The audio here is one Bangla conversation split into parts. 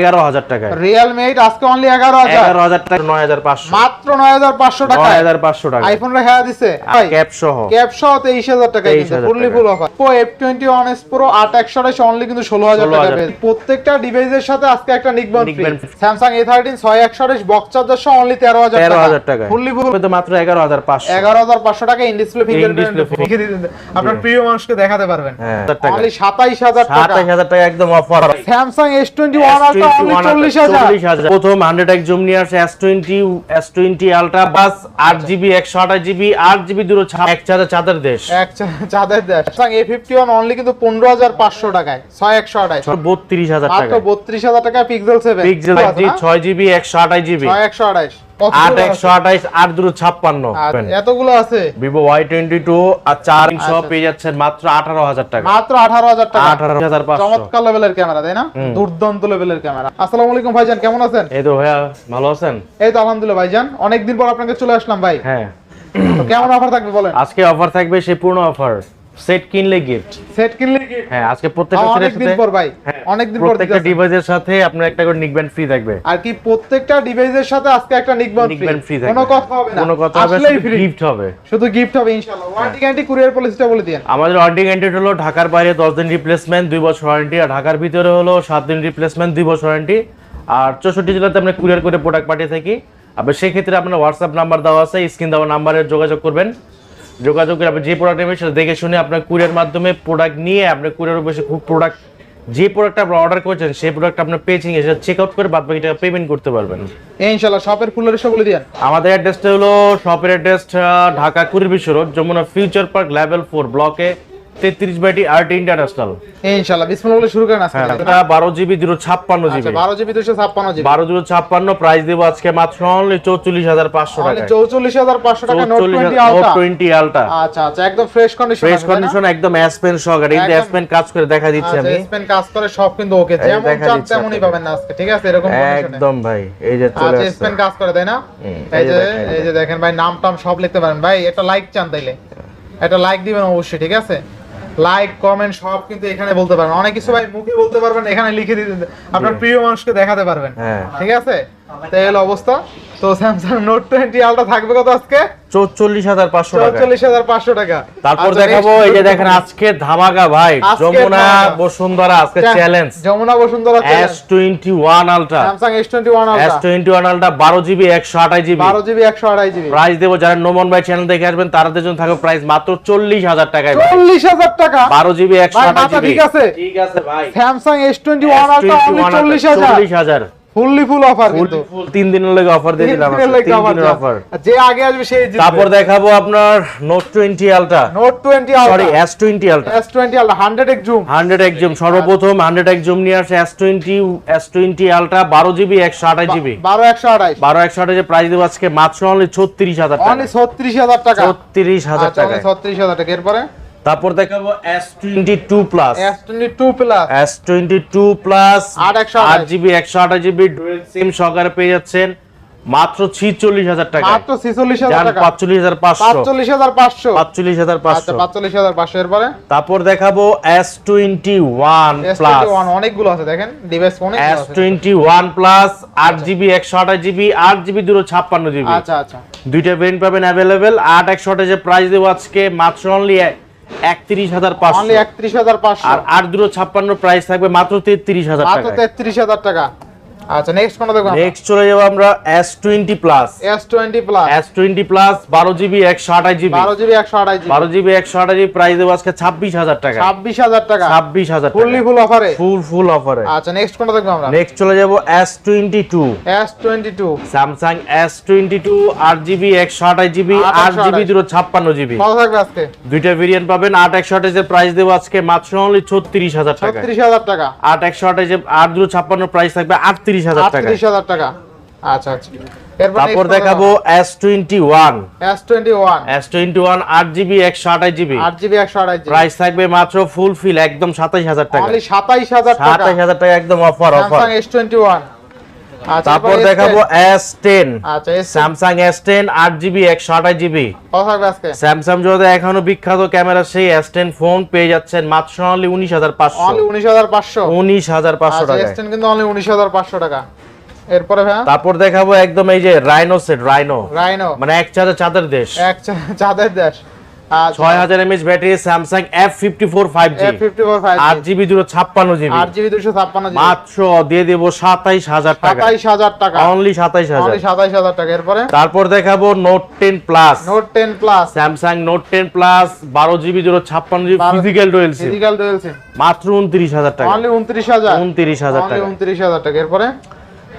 এগারো হাজার টাকায়। রিয়েলমি এইট আজকে অনলি এগারো হাজার। এগারো হাজার টাকা নয় হাজার পাঁচশো। মাত্র নয় হাজার পাঁচশো টাকা। নয় হাজার পাঁচশো টাকা। আইফোন রেখা দিছে। ক্যাপ সহ। ক্যাপ সহ তেইশ হাজার টাকা 23,000 ফুললি ফুল অফার পো F twenty one S pro আট একশো আঠাশ অনলি কিন্তু ষোলো হাজার টাকা 16,000 প্রত্যেকটা ডিভাইসের সাথে আজকে একটা নিকবন স্যামসাং এ থার্টিন ছয় একশো আঠাশ বক্স চার্জার সহ অনলি তেরো হাজার তেরো হাজার টাকা ফুললি ফুল মাত্র এগারো হাজার পাঁচশো। এগারো হাজার পাঁচশো টাকা ইন ডিসপ্লে In-display আপনার প্রিয় মানুষকে দেখাতে পারবেন। হ্যাঁ। টাকা। অনলি সাতাইশ হাজার টাকা। হাজার টাকা একদম offer Samsung S twenty one ultra প্রথম হান্ড্রেড এক জুম নিয়ে আসে S twenty S twenty ultra বাস আট জিবি একশো আঠাশ জিবি আট জিবি দূর এক চাঁদা চাঁদের দেশ। এক চাঁদের দেশ। এ ফিফটি ওয়ান অনলি কিন্তু পনেরো হাজার পাঁচশো টাকায় ছয় একশো আঠাশ। বত্রিশ হাজার টাকা বত্রিশ হাজার টাকা পিক্সেল সেভেন পিক্সেল ছয় জিবি একশো আঠাশ জিবি ছয় একশো আঠাশ। ছাপ্পান্ন এতগুলো আছে? ভিভো ওয়াই টোয়েন্টি টু আর চার আচ্ছা। পেয়ে যাচ্ছেন মাত্র আঠারো হাজার টাকা। মাত্র আঠারো হাজার টাকা। আঠারো হাজার চমৎকার লেভেলের ক্যামেরা তাই না? দুর্দান্ত লেভেলের ক্যামেরা আসসালামু আলাইকুম ভাইজান কেমন আছেন? এই তো ভাইয়া ভালো আছেন? এই তো আলহামদুলিল্লাহ ভাইজান। অনেকদিন পর আপনাকে চলে আসলাম ভাই। হ্যাঁ। কেমন অফার থাকবে বলেন? আজকে অফার থাকবে সেই পূর্ণ অফার সেট কিনলে গিফট সেট কিনলে কি হ্যাঁ আজকে প্রত্যেকটা সেটের সাথে পর ভাই হ্যাঁ, অনেকদিন পর প্রত্যেকটা ডিভাইসের সাথে আপনার একটা করে নিক ব্যান্ড ফ্রি থাকবে। আর কি প্রত্যেকটা ডিভাইসের সাথে আজকে একটা নিক ফ্রি ব্যান্ড ফ্রি থাকবে। কোনো কথা হবে না। কোনো কথা হবে গিফট হবে। শুধু গিফট হবে ইনশাআল্লাহ। ওয়ারেন্টি গ্যারান্টি কুরিয়ার পলিসিটা বলে দিন আমাদের ওয়ারেন্টি গ্যারান্টি হলো ঢাকার বাইরে দশ দিন রিপ্লেসমেন্ট দুই বছর ওয়ারেন্টি আর ঢাকার ভিতরে হলো সাত দিন রিপ্লেসমেন্ট দুই বছর ওয়ারেন্টি আর চৌষট্টি জেলাতে আমরা কুরিয়ার করে প্রোডাক্ট পাঠিয়ে থাকি। আবার সেক্ষেত্রে আপনার হোয়াটসঅ্যাপ নাম্বার দেওয়া আছে স্ক্রিন দেওয়া নাম্বারে যোগাযোগ করবেন। যোগাযোগ করে আপনি যে প্রোডাক্ট নেবেন সেটা দেখে শুনে আপনার কুরিয়ার মাধ্যমে প্রোডাক্ট নিয়ে আপনার কুরিয়ার বসে খুব প্রোডাক্ট যে প্রোডাক্ট আপনি অর্ডার করেছেন সেই প্রোডাক্ট আপনার পেজিং এসে চেক আউট করে বাদ বাকি টাকা পেমেন্ট করতে পারবেন। ইনশাআল্লাহ শপের ফুলের এসে বলে দিন আমাদের অ্যাড্রেসটা হলো শপের অ্যাড্রেস ঢাকা কুড়ির Bishwa road Jamuna Future Park level four ব্লকে তেত্রিশ বাইটি আরটি ইন্টারন্যাশনাল ইনশাআল্লাহ বিসমিল্লাহ বলে শুরু করেন আজকে। হ্যাঁ এটা বারো জিবি দুটো ছাপ্পান্ন আচ্ছা জিবি বারো জিবি দুশো ছাপ্পান্ন জিবি। বারো দুটো ছাপ্পান্ন প্রাইস দেবো আজকে মাত্র অনলি চৌচল্লিশ হাজার পাঁচশো টাকা চৌচল্লিশ হাজার পাঁচশো টাকা নোট টোয়েন্টি আলটা আচ্ছা আচ্ছা একদম ফ্রেশ কন্ডিশন ফ্রেশ কন্ডিশন একদম অ্যাসপেন সহকারে। কিন্তু একদম। অ্যাসপেন কাজ করে দেখা দিচ্ছি আমি। স্পেন কাজ করে সব কিন্তু ওকে যেমন চান তেমনই পাবেন না আজকে ঠিক আছে? এরকম একদম ভাই এই যে চলে আচ্ছা আসছে। স্পেন কাজ করে তাই না? এই এই যে এই যে দেখেন। ভাই নাম টাম সব লিখতে পারেন। ভাই এটা লাইক চান তাইলে। একটা লাইক দিবেন অবশ্যই ঠিক আছে? লাইক কমেন্ট সব কিন্তু এখানে বলতে পারবেন। অনেক কিছু ভাই মুখে বলতে পারবেন এখানে লিখে দিতে আপনার প্রিয় মানুষকে দেখাতে পারবেন। হ্যাঁ। ঠিক আছে? তাই হলো অবস্থা? তো স্যামসাং নোট টোয়েন্টি আলটা থাকবে কত আজকে? চৌচল্লিশ হাজার পাঁচশো চৌচল্লিশ হাজার পাঁচশো টাকা। তারপর আচ্ছা, দেখাবো এই যে দেখেন আজকে ধামাকা ভাই যমুনা বসুন্ধরা আজকে challenge Jamuna Bashundhara S twenty one ultra Samsung S twenty one S twenty one ultra বারো জিবি একশো আঠাশ জিবি। বারো জিবি একশো আড়াই জিবি। প্রাইস দেবো যারা নোমন ভাই চ্যানেল দেখে আসবেন তাদের জন্য থাকবে প্রাইস মাত্র চল্লিশ হাজার টাকায় চল্লিশ হাজার টাকা? বারো জিবি একশো আঠাশ জিবি। ঠিক আছে? ঠিক আছে ভাই। Samsung S twenty one ultra চল্লিশ হাজার। চল্লিশ হাজার। ফুললি ফুল অফার কিন্তু। তিন দিনের লেগে অফার দিয়ে দিলাম দিনের। অফার যে আগে আসবে সেই তারপর দেখাবো আপনার note twenty ultra note twenty sorry S twenty ultra S twenty ultra hundred x zoom hundred x zoom সর্বপ্রথম হান্ড্রেড একজম নিয়ে আসে আলট্রা বারো জিবি একশো আঠাশ জিবি বারো একশো আড়াই বারো একশো আঠাশ প্রাইস দেবো আজকে মাত্র অনলি ছত্রিশ হাজার অনলি টাকা। ছত্রিশ হাজার টাকা। ছত্রিশ হাজার আচ্ছা টাকা ছত্রিশ হাজার টাকা। এরপরে? তারপর দেখাবো S twenty two plus S twenty two plus S twenty two plus আট একশো আট আঠাশ। জিবি একশো ডুয়েল সিম সহকারে পেয়ে যাচ্ছেন। মাত্র ছিচল্লিশ হাজার টাকা মাত্র ছেচল্লিশ হাজার যান টাকা। পাঁচচল্লিশ হাজার পাঁচশো। পাঁচচল্লিশ হাজার পাঁচশো। পাঁচচল্লিশ হাজার আচ্ছা পাঁচশো পাঁচচল্লিশ হাজার তারপর দেখাবো S twenty one S plus twenty one অনেকগুলো আছে দেখেন। ডিভাইস অনেক টোয়েন্টি ওয়ান প্লাস আট জিবি একশো আঠাশ জিবি আট জিবি দুটো ছাপ্পান্ন জিবি। আচ্ছা আচ্ছা। দুইটা ভেরিয়েন্ট পাবেন অ্যাভেলেবেল আট একশো আঠাশের প্রাইস দেবো আজকে। মাত্র অনলি একত্রিশ হাজার পাঁচশো। একত্রিশ হাজার পাঁচশো। আর আট দুটো ছাপ্পান্ন প্রাইস থাকবে মাত্র তেত্রিশ হাজার মাত্র তেত্রিশ হাজার টাকা। আচ্ছা নেক্সট কোনটা দেখব নেক্সট চলে যাব আমরা S twenty plus S twenty plus S twenty plus বারো জিবি একশো আঠাশ জিবি। বারো জিবি একশো আড়াই জিবি। জিবি প্রাইস দেবো আজকে ছাব্বিশ হাজার টাকা। ছাব্বিশ হাজার টাকা। ছাব্বিশ হাজার ফুললি ফুল অফারে ফুল ফুল অফারে আচ্ছা নেক্সট দেখব আমরা? নেক্সট চলে যাব S twenty two S twenty two Samsung S twenty two আট জিবি একশো আঠাশ জিবি আট আট জিবি আঠাশ। দুটো ছাপ্পান্ন জিবি। কত থাকবে আজকে? দুইটা ভেরিয়েন্ট পাবেন আট একশো আঠাশের প্রাইস দেবো আজকে মাত্র অনলি ছত্রিশ হাজার টাকা। ছত্রিশ হাজার টাকা। আট একশো আঠাশে আট দুটো ছাপ্পান্ন প্রাইস থাকবে আটত্রিশ হাজার টাকা আটত্রিশ হাজার টাকা। আচ্ছা আচ্ছা। তারপর দেখাবো S twenty one S twenty one S twenty one আট জিবি একশো আঠাশ জিবি। আট জিবি একশো আড়াই জিবি। প্রাইস থাকবে মাত্র ফুল ফিল একদম সাতাইশ হাজার টাকা। অনলি সাতাইশ হাজার টাকা। সাতাইশ হাজার টাকা একদম offer offer Samsung S twenty one আচ্ছা, তারপর দেখাবো এস টেন আচ্ছা জিবি কত থাকবে আজকে? স্যামসাং জগতে এখনও বিখ্যাত ক্যামেরা সেই এস টেন ফোন পেয়ে যাচ্ছেন মাত্র অনলি অনলি পাঁচশো। উনিশ হাজার পাঁচশো? আচ্ছা টাকা এস টেন কিন্তু অনলি উনিশ হাজার পাঁচশো টাকা। এরপরে ভাইয়া? তারপর দেখাবো একদম এই যে রাইনো সেট রাইনো রাইনো মানে এক চাঁদে চাঁদের দেশ। এক চা- চাঁদের দেশ। আচ্ছা ছয় হাজার MH battery Samsung F fifty four five G F fifty four five আট জিবি দুটো ছাপ্পান্ন জিবি আট জিবি দুশো ছাপ্পান্ন মাত্র দিয়ে দেবো সাতাইশ হাজার টাকা। সাতাইশ হাজার টাকা। অনলি সাতাইশ হাজার। অনলি সাতাইশ হাজার টাকা। এরপরে? তারপর দেখাবো Note ten plus Note ten plus Samsung Note ten plus বারো জিবি দুটো ছাপ্পান্ন GB physical dual SIM physical dual SIM মাত্র উনত্রিশ হাজার টাকা। অনলি উনত্রিশ হাজার। উনত্রিশ হাজার টাকা। উনত্রিশ হাজার টাকা। এরপরে?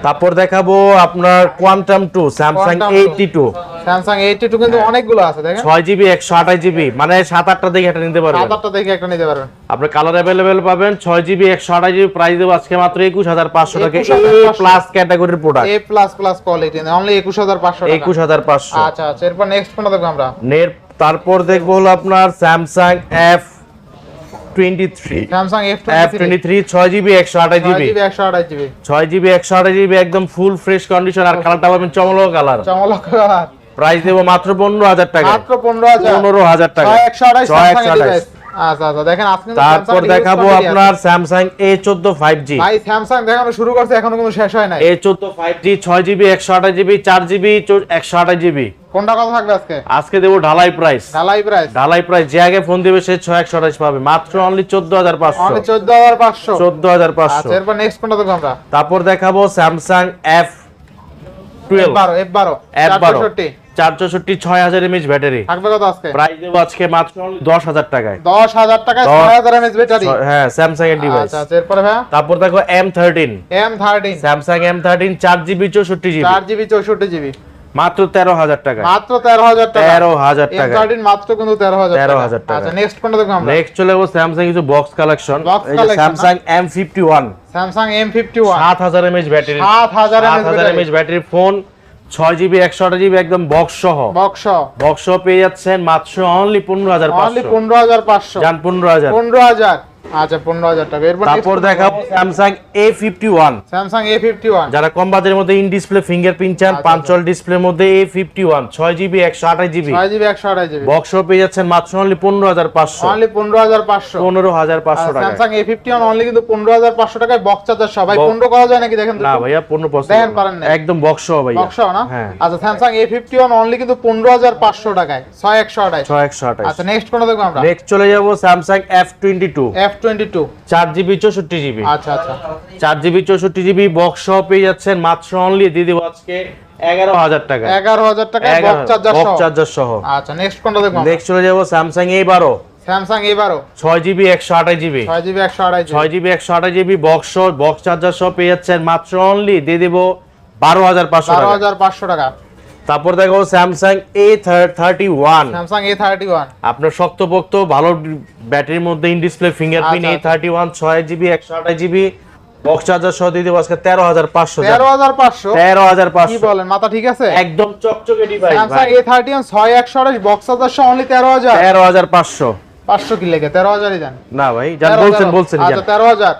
তারপর দেখাবো আপনার Quantum two Samsung eighty two Samsung eighty two কিন্তু অনেকগুলো আছে দেখেন। ছয় জিবি একশো আঠাশ জিবি মানে সাত আটটা দেখে এটা নিতে পারবেন। সাত আটটা দেখে একটা নিতে পারবেন। আপনার কালার অ্যাভেলেবেল পাবেন ছয় জিবি একশো আঠাশ জিবি প্রাইস দেবো আজকে মাত্র একুশ হাজার পাঁচশো টাকা। 21,500 প্লাস ক্যাটাগরির product A plus plus quality only একুশ হাজার পাঁচশো একুশ হাজার পাঁচশো। আচ্ছা আচ্ছা এরপর নেক্সট কোনটা দেখব আমরা। নের তারপর দেখব হলো আপনার Samsung F 23 Samsung F23 6GB 128GB 128GB 6GB 128GB একদম ফুল ফ্রেশ কন্ডিশন আর কালারটা পাবেন চমলক কালার চমলক প্রাইস দেব মাত্র 15000 টাকা পনেরো হাজার। 15000 টাকা 628 628 আচ্ছা আচ্ছা দেখেন আজকে তারপর দেখাবো আপনার স্যামসাং এ চোদ্দ ফাইভ জি আছে। ভাই স্যামসাং দেখানো শুরু করছে এখনও শেষ হয় নাই। এ চোদ্দ ফাইভ জি ছয় জিবি একশো আঠাশ জিবি চার জিবি একশো আঠাশ জিবি কোনটা কত থাকবে আজকে? আজকে দেবো ঢালাই প্রাইস ঢালাই প্রাইস ঢালাই প্রাইস যে আগে ফোন দিবে সে ছয় একশো আঠাশ পাবে। মাত্র অনলি চোদ্দ হাজার পাঁচশো। অনলি চোদ্দ হাজার পাঁচশো। চোদ্দ হাজার পাঁচশো। আচ্ছা এরপর নেক্সট কোনটা দেখব আমরা? তারপর দেখাবো স্যামসাং এফ এফ টুয়েলভ বারো এফ বারো এফ বারো। চারশোষট্টি ছয় হাজার এমএচ ব্যাটারি থাকবে কত আজকে? প্রাইস দেবো আজকে মাত্র দশ হাজার টাকায়। দশ হাজার টাকায় ছয় হাজার এমএচ ব্যাটারি হ্যাঁ স্যামসাং এর ডিভাইস আচ্ছা আচ্ছা এরপরে তারপর দেখো M thirteen M thirteen Samsung M thirteen চার জিবি চৌষট্টি জিবি। চার জিবি চৌষট্টি জিবি। মাত্র তেরো হাজার টাকা মাত্র তেরো হাজার টাকা তেরো হাজার টাকা মাত্র কিন্তু তেরো হাজার 13,000 টাকা। আচ্ছা নেক্সট কোনটা দেখব আমরা? নেক্সট চলে যাব স্যামসাং কিছু box collection Samsung M fifty one Samsung M fifty one সাত হাজার এমএচ ব্যাটারি সাত হাজার হাজার এমএচ ব্যাটারি ফোন ছয় জিবি একশো আট জিবি একদম বক্স সহ। বক্স বক্স পেয়ে যাচ্ছেন মাত্র অনলি পনেরো হাজার অনলি পনেরো হাজার পাঁচশো। পনেরো হাজার। পনেরো হাজার। আচ্ছা 15000 টাকা। এরপর তারপর দেখাবো Samsung A51 Samsung A51 যারা কম বাজেটের মধ্যে ইন ডিসপ্লে ফিঙ্গারপ্রিন্ট চান আচ্ছা, পাঁচল ডিসপ্লের আচ্ছা। মধ্যে A51 6GB 128GB 6GB 128GB box পেয়ে যাচ্ছেন মাত্র অনলি 15500 অনলি 15500 15500 টাকা Samsung A51 অনলি কিন্তু 15500 টাকায় বক্স চার্জার সবাই 15 করা যায় নাকি? দেখেন না ভাইয়া পনেরো পছন্দ দেখেন পারেন না একদম বক্স হবে ভাইয়া। বক্স না? আচ্ছা ফিফটি ওয়ান অনলি কিন্তু 15500 টাকায়। 6128 6128 আচ্ছা নেক্সট কোনো দেখব আমরা? নেক্সট চলে যাব যাব Samsung F22 F 22 4GB মাত্র অনলি দিয়ে দেব স্যামসাং এবারও ছয় জিবি একশো আঠাশ জিবি ছয় জিবি একশো আঠাশ ছয় জিবি একশো আঠাশ জিবি বক্স বক্স চার্জার সহ পেয়ে যাচ্ছেন মাত্র অনলি দিয়ে দেবো বারো হাজার পাঁচশো বারো হাজার পাঁচশো টাকা। তারপর দেখো Samsung A thirty one Samsung A thirty one আপনার শক্তপোক্ত ভালো ব্যাটারির মধ্যে in display fingerprint A thirty one ছয় জিবি একশো আঠাশ জিবি বক্স চার্জার সহ দিয়ে দেবো আজকে তেরো হাজার পাঁচশো তেরো হাজার পাঁচশো? তেরো হাজার কি পাঁচশো বলেন মাথা ঠিক আছে? একদম চকচকে device Samsung A thirty one ছয় একশো আঠাশ বক্স চার্জার অনলি তেরো হাজার। তেরো হাজার পাঁচশো। পাঁচশো কি লেগে? তেরো হাজারই দেন। না ভাই যান বলছেন বলছেন তেরো হাজার।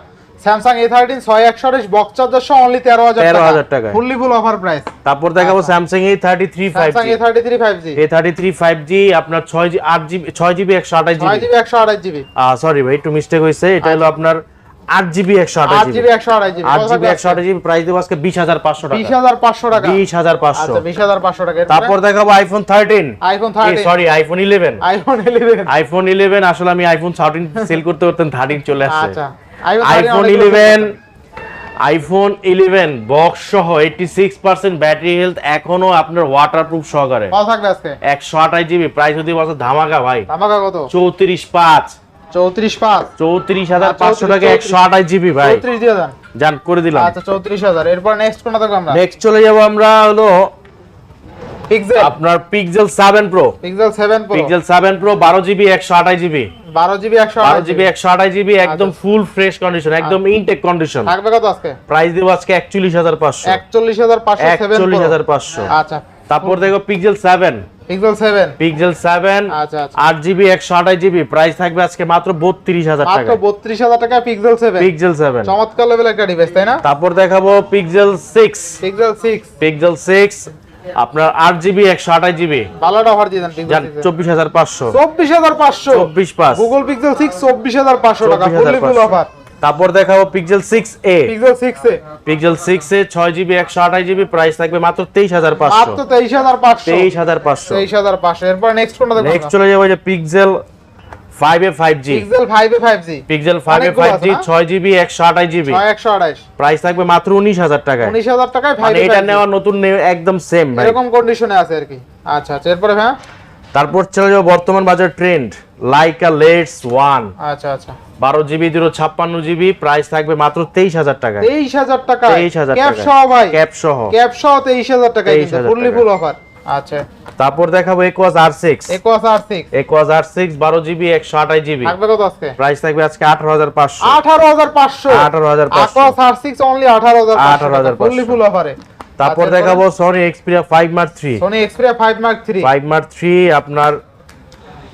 স্যামসাং এ থার্টিন ছয় একশো আঠাশ বক্স চার্জার সহ অনলি তেরো হাজার 13,000 টাকায়। ফুললি ফুল অফার প্রাইস তারপর দেখাবো Samsung A thirty three five A thirty three five G A thirty three five G আপনার ছয় জি আট জিবি ছয় জিবি একশো আঠাশ জিবি জিবি একশো আঠাশ জিবি সরি ভাই একটু মিস্টেক হয়েছে। এটা হলো আপনার আট জিবি একশো আট জিবি জিবি একশো আঠাশ জিবি আট জিবি একশো আঠাশ জিবি প্রাইস দেবো আজকে বিশ হাজার পাঁচশো বিশ টাকা হাজার পাঁচশো টাকা। বিশ হাজার পাঁচশো। আচ্ছা বিশ হাজার পাঁচশো টাকা। তারপর দেখাবো iPhone thirteen iPhone sorry iPhone eleven iPhone eleven iPhone eleven আসলে আমি আইফোন থার্টিন সেল করতে করতে থার্টিন চলে আসছে। আচ্ছা। IPhone eleven iPhone eleven box সহ eighty six percent battery health এখনও আপনার ওয়াটারপ্রুফ সহকারে। কত থাকবে আজকে? একশো আঠাশ জিবি প্রাইস যদি বছর ধামাকা ভাই। ধামাকা কত? চৌত্রিশ পাঁচ। চৌত্রিশ পাঁচ। চৌত্রিশ হাজার আচ্ছা, পাঁচশো টাকা একশো আঠাশ জিবি ভাই। চৌত্রিশ দিয়ে জান করে দিলাম। আচ্ছা চৌত্রিশ হাজার। এরপর নেক্সট কোনটা আমরা? নেক্সট চলে যাব আমরা হলো আপনার Pixel seven pro Pixel seven pro Pixel seven pro বারো জিবি একশো আঠাশ জিবি বারো জিবি একশো বারো আঠাশ জিবি একশো আঠাশ জিবি একদম ফুল ফ্রেশ কন্ডিশন একদম ইনটেক কন্ডিশন থাকবে কত আজকে? প্রাইস দেবো আজকে একচল্লিশ হাজার পাঁচশো। একচল্লিশ হাজার পাঁচশো সেভেন একচল্লিশ হাজার পাঁচশো। আচ্ছা। তারপর দেখো Pixel seven Pixel seven Pixel seven আচ্ছা আচ্ছা। আট জিবি একশো আঠাশ জিবি প্রাইস থাকবে আজকে মাত্র বত্রিশ হাজার মাত্র টাকা বত্রিশ হাজার টাকা পিক্সেল সেভেন পিক্সেল সেভেন চমৎকার লেভেল একটা ডিভাইস তাই না? তারপর দেখাবো Pixel six Pixel six Pixel six আপনার আট জিবি একশো আঠাশ জিবি? ভালোটা অফার দিয়ে দেন চব্বিশ হাজার পাঁচশো। চব্বিশ হাজার পাঁচশো। চব্বিশ পাঁচ। গুগল পিক্সেল সিক্স চব্বিশ হাজার পাঁচশো টাকা। ফুল অফার তারপর দেখাবো Pixel six A Pixel six A Pixel six A ছয় জিবি একশো আঠাশ জিবি প্রাইস থাকবে মাত্র তেইশ হাজার পাঁচশো। মাত্র তেইশ হাজার পাঁচশো। তেইশ হাজার পাঁচশো। তেইশ হাজার পাঁচশো। এরপর নেক্সট কোনটা দেখব নেক্সট চলে যাব যে Pixel A Pixel A Pixel A price থাকবে মাত্র টাকায়। টাকায় মানে এটা নেওয়া নতুন একদম সেম ভাই। এরকম কন্ডিশনে আছে আর কি। আচ্ছা আচ্ছা এরপরে হ্যাঁ? তারপর চলে যাব বর্তমান বাজার ট্রেন্ড লাইকা লেটস ওয়ান আচ্ছা আচ্ছা। বারো জিবি দুশো ছাপ্পান্ন জিবি প্রাইস থাকবে মাত্র তেইশ হাজার টাকায়। তেইশ হাজার টাকা তেইশ হাজার ক্যাপ টাকা সহ ভাই। ক্যাপ সহ। ক্যাপ সহ তেইশ হাজার টাকা 23,000 ফুললি ফুল অফার আচ্ছা। তারপর দেখাবো Aquos R six Aquos R six Aquos R six বারো জিবি একশো আঠাশ জিবি। থাকবে কত আজকে? প্রাইস থাকবে আজকে আঠারো হাজার পাঁচশো। আঠারো হাজার পাঁচশো। আঠারো হাজার পাঁচশো। আর সিক্স অনলি আঠারো হাজার 18,500 ফুললি ফুল অফারে তারপর দেখাবো Sony Xperia five mark three Sony Xperia five mark three five mark three আপনার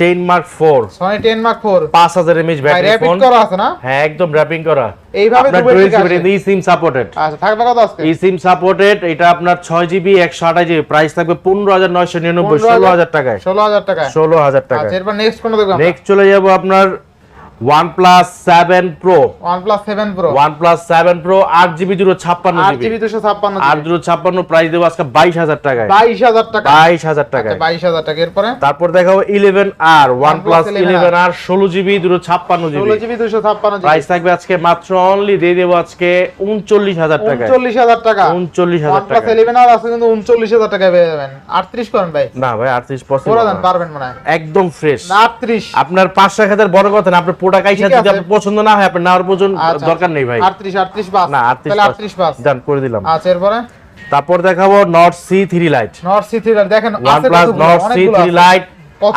10 mark 4 Sony 10 mark 4 5000 MH battery phone wrapping করা আছে না? হ্যাঁ একদম র‍্যাপিং করা। এইভাবে আপনার ডুয়াল সিম ই সাপোর্টেড আচ্ছা থাকবে কত আজকে? ই সিম সাপোর্টেড এটা আপনার 6 জিবি প্রাইস থাকবে 15999 16000 টাকায়। 16000 টাকায়। 16000 টাকা আচ্ছা এরপর নেক্সট কোন দেখব নেক্সট চলে যাব আপনার ওয়ান প্লাস সেভেন প্রো আট জিবি দুটো ছাপ্পান্ন আট জিবি জিবি ছাপ্পান্ন আট ছাপ্পান্ন প্রাইস দেবো আজকে বাইশ হাজার টাকায়। বাইশ হাজার টাকা। বাইশ হাজার টাকায়। আচ্ছা, বাইশ হাজার টাকা এরপরে? তারপর দেখাবো eleven R OnePlus 11R eleven R ষোলো জিবি দুটো ছাপ্পান্ন ষোলো জিবি জিবি দুশো ছাপ্পান্ন জিবি প্রাইস থাকবে আজকে মাত্র অনলি দিয়ে দেবো আজকে উনচল্লিশ হাজার টাকায়। উনচল্লিশ হাজার টাকা। উনচল্লিশ ওয়ান হাজার প্লাস টাকা ইলেভেন আর আছে কিন্তু উনচল্লিশ হাজার টাকায় পেয়ে যাবেন। আটত্রিশ করেন ভাই। না ভাই আটত্রিশ করে দেন পারবেন মনে হয়। একদম ফ্রেশ না আটত্রিশ। আপনার পাঁচ টাকা হাজার বড় কথা না আপনার প্রোডাক্ট আইসা ঠিক যদি। আপনার পছন্দ না হয় আপনার নেওয়ার প্রয়োজন আচ্ছা, দরকার নেই ভাই। আটত্রিশ আটত্রিশ বাস। না আটত্রিশ তাহলে আটত্রিশ বাস। ডান করে দিলাম। আচ্ছা এরপরে? তারপর দেখাবো Nord C three Lite Nord C three দেখেন নট সি থ্রি লাইট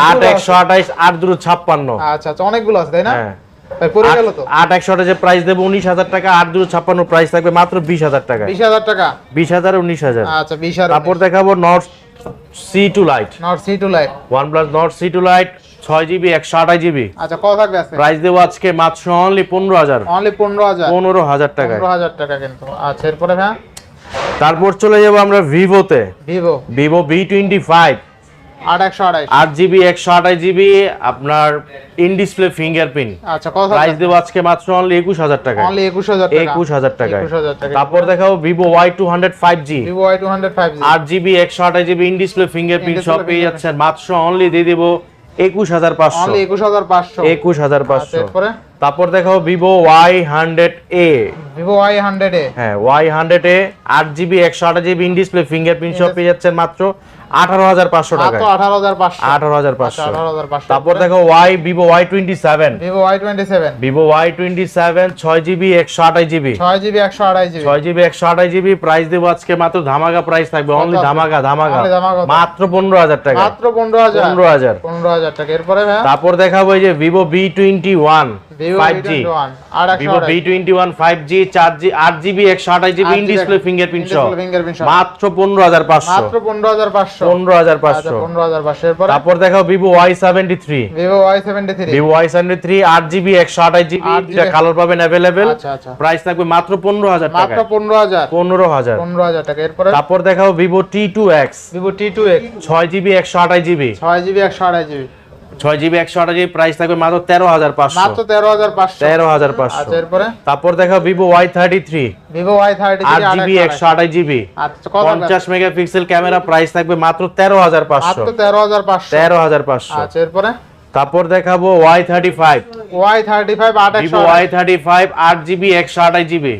আট? একশো আঠাইশ আট দুটো ছাপ্পান্ন। আচ্ছা আচ্ছা অনেকগুলো আছে তাই না? হ্যাঁ। আট একশো প্রাইস দেবো উনিশ হাজার টাকা আট দুটো ছাপ্পান্ন প্রাইস থাকবে মাত্র বিশ হাজার টাকা। বিশ হাজার টাকা? বিশ হাজার উনিশ হাজার। আচ্ছা বিশ আর তারপর দেখাবো Nord C two Lite Nord C two Lite OnePlus Nord C two Lite ছয় জিবি একশো আঠাশ জিবি আচ্ছা কত থাকবে প্রাইস দেবো আজকে মাত্র অনলি পনেরো হাজার। অনলি পনেরো হাজার? পনেরো হাজার টাকায়। পনেরো হাজার টাকা কিন্তু। আচ্ছা এরপরে হ্যাঁ তারপর চলে যাব আমরা ভিভোতে। Vivo. Vivo V twenty five আট জিবি একশো আঠাশ জিবি আপনার ইন ডিসপ্লে ফিঙ্গারপ্রিন্ট আচ্ছা কত প্রাইস দেবো আজকে মাত্র অনলি একুশ হাজার টাকা অনলি একুশ হাজার একুশ হাজার টাকা। তারপর দেখাবো Vivo Y two hundred five G Vivo Y two hundred five আট জিবি একশো আঠাশ জিবি ইন ডিসপ্লে ফিঙ্গারপ্রিন্ট সব পেয়ে। যাচ্ছেন। মাত্র অনলি দিয়ে দেবো একুশ হাজার পাঁচশো। একুশ হাজার পাঁচশো। একুশ হাজার পাঁচশো। তারপর দেখো Vivo Y hundred A Vivo Y hundred A হ্যাঁ ওয়াই হান্ড্রেড এ আট জিবি একশো আঠাশ জিবি ইন ডিসপ্লে ফিঙ্গারপ্রিন্ট সব পেয়ে যাচ্ছেন মাত্র। আঠারো হাজার পাঁচশো টাকায়। আঠারো হাজার পাঁচশো। আঠারো হাজার আচ্ছা পাঁচশো আঠারো হাজার পাঁচশো। তারপর দেখো Y Vivo Y twenty seven Vivo Y twenty seven Vivo Y twenty seven ছয় জিবি একশো আঠাশ জিবি। ছয় জিবি একশো আড়াই জিবি। ছয় জিবি একশো আঠাশ জিবি প্রাইস দেবো আজকে মাত্র ধামাকা প্রাইস থাকবে। অনলি ধামাকা ধামাকা। Only ধামাকা কত? মাত্র পনেরো হাজার টাকা মাত্র পনেরো হাজার। পনেরো হাজার। পনেরো হাজার টাকা। এরপরে তারপর দেখাবো এই যে Vivo B twenty one five G Vivo B twenty one five G চার জি আট জিবি একশো আঠাশ জিবি ইন ডিসপ্লে ফিঙ্গারপ্রিন্ট সহ। মাত্র পনেরো হাজার পাঁচশো। মাত্র পনেরো হাজার পাঁচশো। পনেরো হাজার আচ্ছা পাঁচশো পনেরো হাজার পাঁচশো। তারপর দেখাও Vivo Y seventy three Vivo Y seventy three Vivo Y seventy three আট জিবি একশো আঠাশ জিবি 8 দুটা কালার পাবেন অ্যাভেলেবেল আচ্ছা আচ্ছা। প্রাইস থাকবে মাত্র পনেরো হাজার মাত্র পনেরো হাজার। পনেরো হাজার। পনেরো হাজার টাকা। এরপরে? তারপর দেখাও Vivo T two X Vivo T two X ছয় জিবি একশো আঠাশ জিবি। ছয় জিবি একশো আঠাশ জিবি। ছয় জিবি একশো আঠাশ জিবি প্রাইস থাকবে মাত্র তেরো হাজার পাঁচশো। মাত্র তেরো হাজার পাঁচশো। তেরো হাজার পাঁচশো। আচ্ছা এরপরে? তারপর দেখো Vivo Y thirty three Vivo Y thirty আট জিবি একশো আঠাশ জিবি। আচ্ছা পঞ্চাশ মেগাপিক্সেল ক্যামেরা প্রাইস থাকবে মাত্র তেরো হাজার পাঁচশো। মাত্র তেরো হাজার পাঁচশো। তেরো হাজার পাঁচশো। আচ্ছা এরপরে? তারপর দেখাবো Y thirty five Y thirty five আট একশো ওয়াই থার্টি ফাইভ আট জিবি একশো আঠাশ জিবি।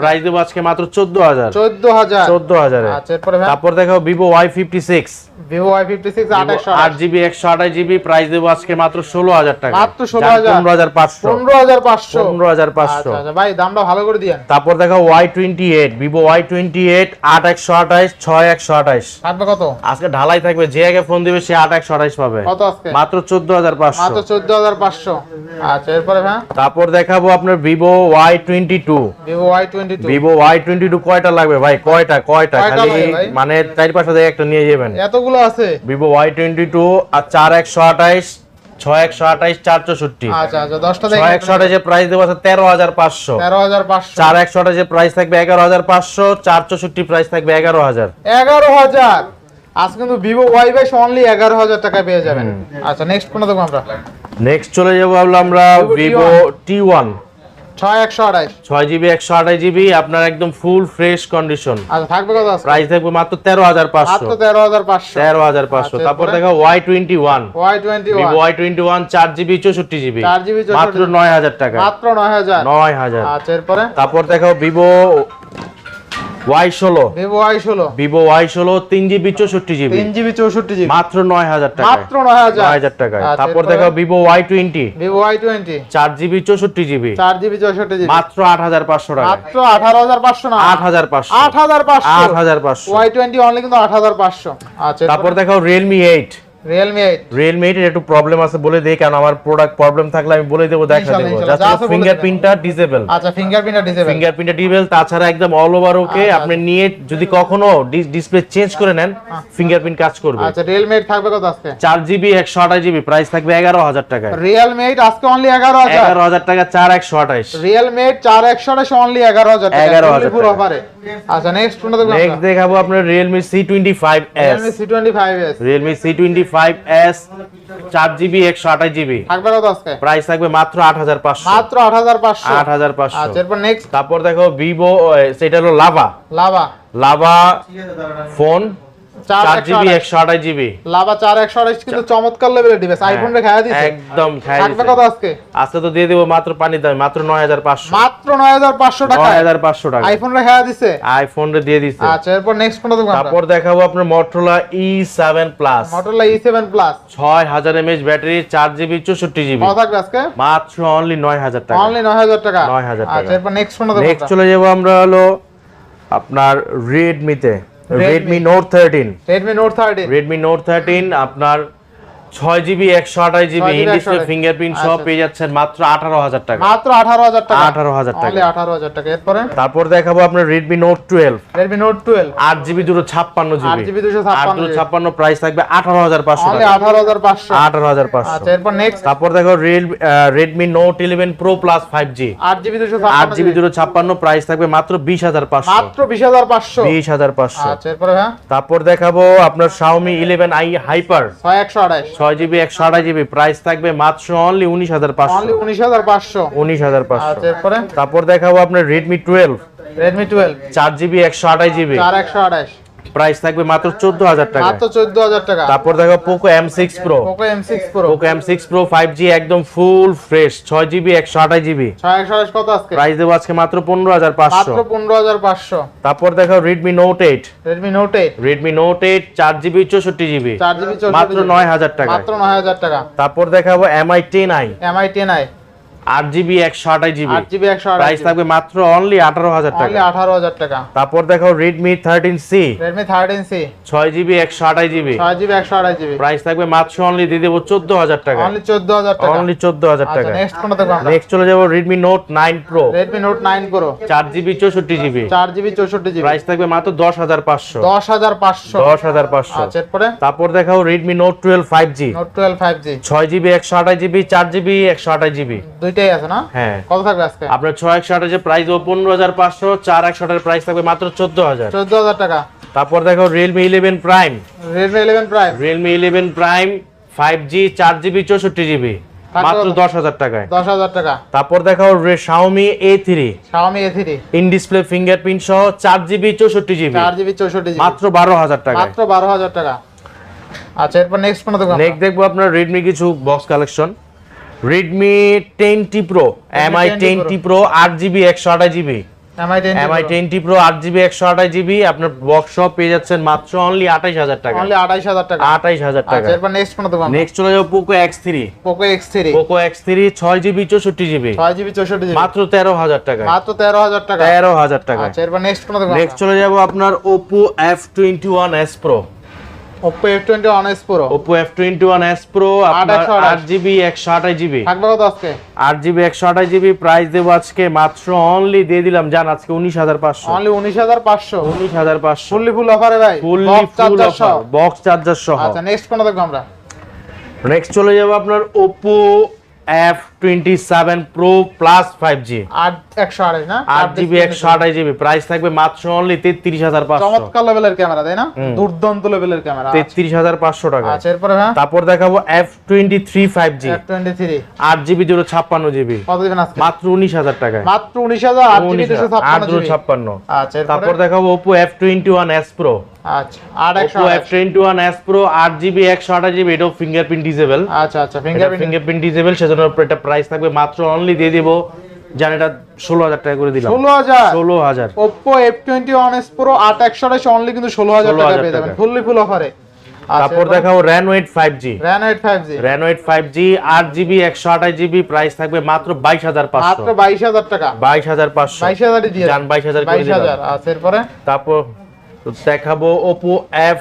প্রাইস দেবো আজকে মাত্র চোদ্দ হাজার। চোদ্দ হাজার। চোদ্দ হাজারে। আচ্ছা তারপর দেখাবো Vivo Y fifty six Vivo Y fifty six আট একশো আট জিবি একশো আঠাশ জিবি প্রাইস দেবো আজকে মাত্র ষোলো হাজার টাকা। মাত্র 16,000 পনেরো হাজার পাঁচশো। পনেরো হাজার পাঁচশো। পনেরো হাজার পাঁচশো। আচ্ছা আচ্ছা ভাই দামটা ভালো করে দিয়েন। তারপর দেখো Y twenty eight Vivo Y twenty eight আট একশো আঠাইশ ছয় একশো থাকবে কত? আজকে ঢালাই থাকবে যে আগে ফোন দিবে সে আট একশো আঠাইশ পাবে। কত আজকে? মাত্র চোদ্দ হাজার পাঁচশো। মাত্র চোদ্দ হাজার পাঁচশো। আচ্ছা এরপরে ভাই? তারপর দেখাবো আপনার twenty two. Vivo Y twenty two. কয়টা লাগবে ভাই? কয়টা কয়টা? খালি মানে চার পাঁচটা দিয়ে একটা নিয়ে যাবেন। এতগুলো আছে? টোয়েন্টি টু আর চার একশো আঠাইশ ছয় একশো আঠাইশ চার চৌষট্টি আচ্ছা আচ্ছা প্রাইস দেবো তেরো হাজার পাঁচশো। তেরো হাজার পাঁচশো। চার একশো আঠাশের প্রাইস থাকবে এগারো হাজার পাঁচশো চার প্রাইস থাকবে এগারো হাজার। এগারো হাজার। আজ কিন্তু ভিভো ওয়াই বাইশ অনলি এগারো হাজার টাকায় পেয়ে যাবেন। আচ্ছা নেক্সট কোনটা দেখব আমরা। নেক্সট চলে যাব আমরা ভিভো টি ওয়ান ছয় একশো আঠাইশ ছয় জিবি একশো আঠাশ জিবি আপনার একদম ফুল ফ্রেশ কন্ডিশন আচ্ছা থাকবে কত প্রাইস থাকবে মাত্র তেরো হাজার পাঁচশো। তেরো হাজার পাঁচশো। তেরো হাজার পাঁচশো। তারপর দেখো Y twenty one Y twenty Y twenty one চার জিবি চৌষট্টি জিবি 4GB 64 মাত্র নয় হাজার টাকা। মাত্র নয় হাজার। নয় হাজার। আচ্ছা এরপরে? তারপর দেখো ভিভো ওয়াই ষোলো। ভিভো ওয়াই ষোলো। ভিভো ওয়াই ষোলো তিন জিবি চৌষট্টি জিবি। তিন জিবি চৌষট্টি জিবি। মাত্র নয় হাজার টাকা মাত্র নয় হাজার। হাজার টাকায়। আচ্ছা, তারপর দেখো Vivo Y twenty. Vivo Y twenty. চার জিবি চৌষট্টি জিবি। চার জিবি চৌষট্টি জিবি। মাত্র আট হাজার পাঁচশো টাকা মাত্র আঠারো হাজার পাঁচশো না? আট হাজার পাঁচশো। আট হাজার পাঁচশো। আট হাজার পাঁচশো। ওয়াই টোয়েন্টি অনলি কিন্তু আট হাজার পাঁচশো। আচ্ছা তারপর দেখো Realme eight Realme eight Realme এইটের একটু প্রবলেম আছে বলে দিই কারণ আমার প্রোডাক্ট প্রবলেম থাকলে আমি বলে দেবো দেখা দেবো। জাস্ট ফিঙ্গারপ্রিন্টটা ডিসেবল আচ্ছা ফিঙ্গারপ্রিন্ট ডিসেবল ফিঙ্গারপ্রিন্টটা ডিসেবল তাছাড়া একদম অল ওভার ওকে আচ্ছা, আপনি নিয়ে যদি কখনো ডিসপ্লে চেঞ্জ করে নেন ফিঙ্গারপ্রিন্ট কাজ করবে। আচ্ছা রিয়েলমি এইট থাকবে কত আজকে? চার জিবি একশো আঠাশ জিবি প্রাইস থাকবে এগারো হাজার টাকায়। রিয়েলমি এইট আজকে অনলি এগারো হাজার। এগারো হাজার টাকা চার একশো আঠাশ। রিয়েলমি এইট চার একশো আঠাশ অনলি এগারো হাজার টাকা। 11,000 ফুল অফারে আচ্ছা নেক্সট কোনটা দেখব নেক্সট দেখাবো আপনার Realme C twenty five S Realme C twenty five S Realme C twenty five S চার জিবি একশো আঠাশ জিবি থাকবে কত আজকে? প্রাইস থাকবে মাত্র আট হাজার পাঁচশো। মাত্র আট হাজার পাঁচশো। আট হাজার পাঁচশো। আচ্ছা এরপর নেক্সট তারপর দেখো ভিভো সেটা হলো লাভা লাভা লাভা ফোন চার চার জিবি জিবি। লাভা চার একশো আঠাশ কিন্তু চমৎকার লেভেলের ডিভাইস আইফোন রে খাওয়া দিচ্ছে একদম খাই থাকবে কত আজকে? আজকে তো দিয়ে দেবো মাত্র পানি দাম মাত্র নয় হাজার পাঁচশো। মাত্র টাকা আইফোন রে খাওয়া দিচ্ছে আইফোন রে দিয়ে দিচ্ছে আচ্ছা এরপর নেক্সট কোনটা দেখব তারপর দেখাবো আপনার ছয় হাজার এমএচ ব্যাটারি চার জিবি চৌষট্টি জিবি। কত থাকবে আজকে? মাত্র অনলি নয় হাজার টাকা। অনলি নয় হাজার টাকা? 9,000 টাকা। আচ্ছা এরপর নেক্সট কোনটা দেখব নেক্সট চলে যাব আমরা হলো আপনার। Redmi Note thirteen Redmi Note thirteen Redmi Note thirteen আপনার ছয় জিবি একশো আঠাশ জিবি 6GB ইনডিসপ্লে 128 ফিঙ্গারপ্রিন্ট সব আচ্ছা। পেয়ে যাচ্ছেন মাত্র আঠারো হাজার টাকা। মাত্র আঠারো হাজার টাকা। 18,000 টাকা। অনলি আঠারো হাজার টাকা। এরপরে? তারপর দেখাবো আপনার Redmi Note twelve Redmi Note twelve আট জিবি দুটো ছাপ্পান্ন আট জিবি জিবি দুশো আট ছাপ্পান্ন প্রাইস থাকবে আঠারো হাজার পাঁচশো অনলি আঠারো হাজার পাঁচশো। আঠারো হাজার পাঁচশো। আচ্ছা এরপর নেক্সট তারপর দেখো Redmi Note eleven Pro plus five G আট জিবি দুশো আট জিবি দুটো ছাপ্পান্ন প্রাইস থাকবে মাত্র বিশ হাজার পাঁচশো। মাত্র বিশ হাজার পাঁচশো। বিশ হাজার পাঁচশো। আচ্ছা এরপরে হ্যাঁ? তারপর দেখাবো আপনার শাওমি ইলেভেন আই হাইপার ছয় একশো আঠাশ। ছয় জিবি একশো আঠাশ জিবি প্রাইস থাকবে মাত্র অনলি উনিশ হাজার পাঁচশো। উনিশ হাজার পাঁচশো। উনিশ হাজার পাঁচশো। তারপরে তারপর দেখাবো আপনার রেডমি টুয়েলভ রেডমি টুয়েলভ চার জিবি একশো আঠাশ জিবি চার একশো আঠাশ প্রাইস থাকবে মাত্র চোদ্দ হাজার টাকা। মাত্র চোদ্দ হাজার টাকা। তারপর দেখো Poco M six Pro Poco M six Pro five G একদম ফুল ফ্রেশ ছয় জিবি একশো আঠাশ জিবি ছয় একশো আঠাশ কত আজকে? প্রাইস দেবো আজকে মাত্র পনেরো হাজার পাঁচশো। মাত্র পনেরো হাজার পাঁচশো। তারপর দেখো Redmi Note eight Redmi Note eight Redmi Note eight চার জিবি চৌষট্টি জিবি চার জিবি মাত্র নয় হাজার টাকা মাত্র নয় হাজার টাকা। তারপর দেখাবো আই এমআই টেন আই আট জিবি একশো আঠাশ জিবি আট জিবি একশো প্রাইস থাকবে মাত্র অনলি আঠারো হাজার টাকা। আঠারো হাজার টাকা। তারপর দেখো Redmi thirteen C Redmi thirteen C ছয় জিবি একশো আঠাশ জিবি ছয় জিবি একশো আঠাশ জিবি প্রাইস থাকবে মাত্র অনলি দিয়ে দেবো চোদ্দ হাজার টাকা। অনলি চোদ্দ হাজার টাকা। অনলি চোদ্দ হাজার টাকা। নেক্সট কোনটা আমরা? নেক্সট চলে যাব Redmi Note nine Pro Redmi Note nine Pro চার জিবি চৌষট্টি জিবি চার জিবি চৌষট্টি জিবি প্রাইস থাকবে মাত্র দশ হাজার পাঁচশো। দশ হাজার পাঁচশো। দশ হাজার পাঁচশো। আচ্ছা এরপরে? তারপর দেখাও Redmi Note twelve five G Note twelve five G ছয় জিবি একশো আঠাশ জিবি চার জিবি একশো আঠাশ জিবি দুইটাই আছে না? হ্যাঁ। কত থাকবে আজকে? আপনার ছয় একশো আঠাশের প্রাইস ও পনেরো হাজার পাঁচশো চার একশো আঠাশের প্রাইস থাকবে মাত্র চোদ্দ হাজার। চোদ্দ হাজার টাকা। তারপর দেখো Realme eleven Prime Redmi eleven Prime Realme eleven Prime five G চার জিবি চৌষট্টি জিবি মাত্র দশ হাজার টাকায়। দশ হাজার টাকা। তারপর দেখাও Xiaomi A three Xiaomi A three in display fingerprint সহ চার জিবি চৌষট্টি জিবি চার জিবি চৌষট্টি মাত্র বারো হাজার টাকায়। মাত্র বারো হাজার টাকা। আচ্ছা এরপর নেক্সট কোন দোকান নেক্সট দেখব আপনার রেডমি কিছু box collection Redmi ten T Pro Mi 10T ten Pro। T Pro আট জিবি একশো আঠাশ GB Mi ten Mi ten T Pro আট জিবি একশো আঠাশ জিবি আপনার বক্স সব পেয়ে যাচ্ছেন মাত্র অনলি আঠাইশ হাজার টাকা। অনলি আঠাইশ হাজার টাকা। আঠাইশ হাজার টাকা। আচ্ছা এরপর নেক্সট কোন দোকান নেক্সট চলে যাব Poco X three Poco X three Poco X three ছয় জিবি চৌষট্টি জিবি ছয় জিবি চৌষট্টি জিবি মাত্র তেরো হাজার টাকা। মাত্র তেরো হাজার টাকা। তেরো হাজার টাকা। আচ্ছা এরপর নেক্সট নেক্সট চলে যাব আপনার Oppo F twenty one S Pro Oppo F21 S Pro Oppo F21 S Pro আপনার 8GB 128GB থাকবে কত আজকে? 8GB 128GB প্রাইস দেব আজকে মাত্র অনলি দিয়ে দিলাম জান আজকে 19500 অনলি 19500 19500 ফুললি ফুল অফারে ভাই। Fully full offer box charger সহ। আচ্ছা নেক্সট কোনটা দেখব আমরা? নেক্সট চলে যাব আপনার Oppo F 27 Pro Plus 5G আর 128 না? 8GB 128GB প্রাইস থাকবে মাত্র 33500 চমৎকার লেভেলের ক্যামেরা তাই না? দুর্দান্ত লেভেলের ক্যামেরা 33500 টাকা। আচ্ছা এরপর হ্যাঁ? তারপর দেখাবো F23 5G F23 8GB 256GB কত দিবেন আজকে? মাত্র 19000 টাকা মাত্র 19000 8GB আচ্ছা তারপর দেখাবো Oppo F21 S Pro আচ্ছা আর Oppo F21 S Pro 8GB 128GB এটাও ফিঙ্গারপ্রিন্ট ডিসেবল আচ্ছা আচ্ছা ফিঙ্গারপ্রিন্ট ডিসেবল সেজন্য এটা প্রাইস থাকবে মাত্র অনলি দিয়ে দিব জান এটা ষোলো হাজার টাকা করে দিলাম। ষোলো হাজার। ষোলো হাজার। Oppo F twenty one S Pro আট একশো আঠাশ অনলি কিন্তু ষোলো হাজার 16,000 টাকা পেয়ে যাবেন। ফুললি ফুল অফারে তারপর দেখাবো Reno eight five G Reno eight five G Reno eight five G আট জিবি একশো আঠাশ জিবি প্রাইস থাকবে মাত্র বাইশ হাজার পাঁচশো। মাত্র বাইশ হাজার টাকা। বাইশ হাজার পাঁচশো। বাইশ হাজারই দিয়ে জান বাইশ হাজার করে বাইশ দিলাম। হাজার এরপরে? তারপর দেখাবো Oppo F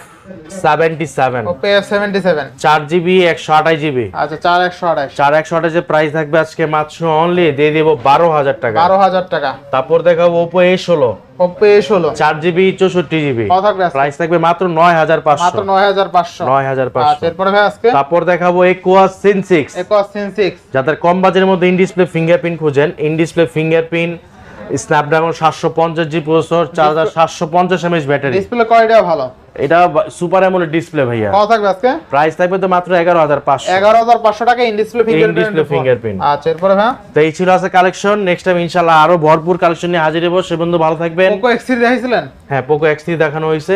seventy seven. Oppo F seventy seven. চার জিবি একশো আঠাশ জিবি। আচ্ছা চার একশো আঠাশ। চার একশো প্রাইস থাকবে আজকে মাত্র অনলি দিয়ে দেবো বারো টাকা। বারো হাজার টাকা। তারপর দেখাবো ওপো? প্রাইস থাকবে মাত্র আচ্ছা পাঁচশো ভাই আজকে? তারপর দেখাবো যাদের কম বাজেটের মধ্যে ইন ডিসপ্লে ফিঙ্গারপ্রিন্ট খুঁজেন ইন ডিসপ্লে ফিঙ্গারপ্রিন্ট স্ন্যাপড্রাগন সাতশো পঞ্চাশ জি প্রসেসর চার হাজার সাতশো পঞ্চাশ এমএচ ব্যাটারি ডিসপ্লে কোয়ালিটিও ভালো। এটা সুপার অ্যামোলেড ডিসপ্লে ভাইয়া। কত থাকবে আজকে? প্রাইস থাকবে তো মাত্র এগারো হাজার পাঁচশো। এগারো হাজার পাঁচশো টাকা in display fingerprint In-display fingerprint। আচ্ছা এরপরে ভাই তো এই ছিল আছে কালেকশন নেক্সট টাইম ইনশাল্লাহ আরও ভরপুর কালেকশন নিয়ে হাজির হব। সে বন্ধু ভালো থাকবেন। পোকো এক্স থ্রি দেখাইছিলেন? হ্যাঁ পোকো এক্স থ্রি দেখানো হয়েছে।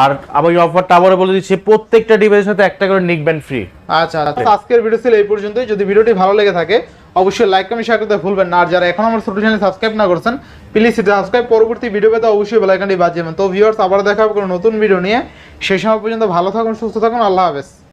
আর আবার এই অফারটা আবারও বলে দিচ্ছি প্রত্যেকটা ডিভাইসের সাথে একটা করে নিক ব্যান্ড ফ্রি আচ্ছা আচ্ছা। আজকের ভিডিও ছিল এই পর্যন্তই। যদি ভিডিওটি ভালো লেগে থাকে অবশ্যই লাইক কমেন্ট শেয়ার করতে ভুলবেন না। আর যারা এখন আমার ছোট চ্যানেল সাবস্ক্রাইব না করছেন প্লিজ সেটা সাবস্ক্রাইব পরবর্তী ভিডিও পেতে অবশ্যই বেলাইকানটি বাজিয়ে তো ভিউয়ার্স আবার দেখা হবে কোনো নতুন ভিডিও নিয়ে। সেই সময় পর্যন্ত ভালো থাকুন, সুস্থ থাকুন, আল্লাহ হাফেজ।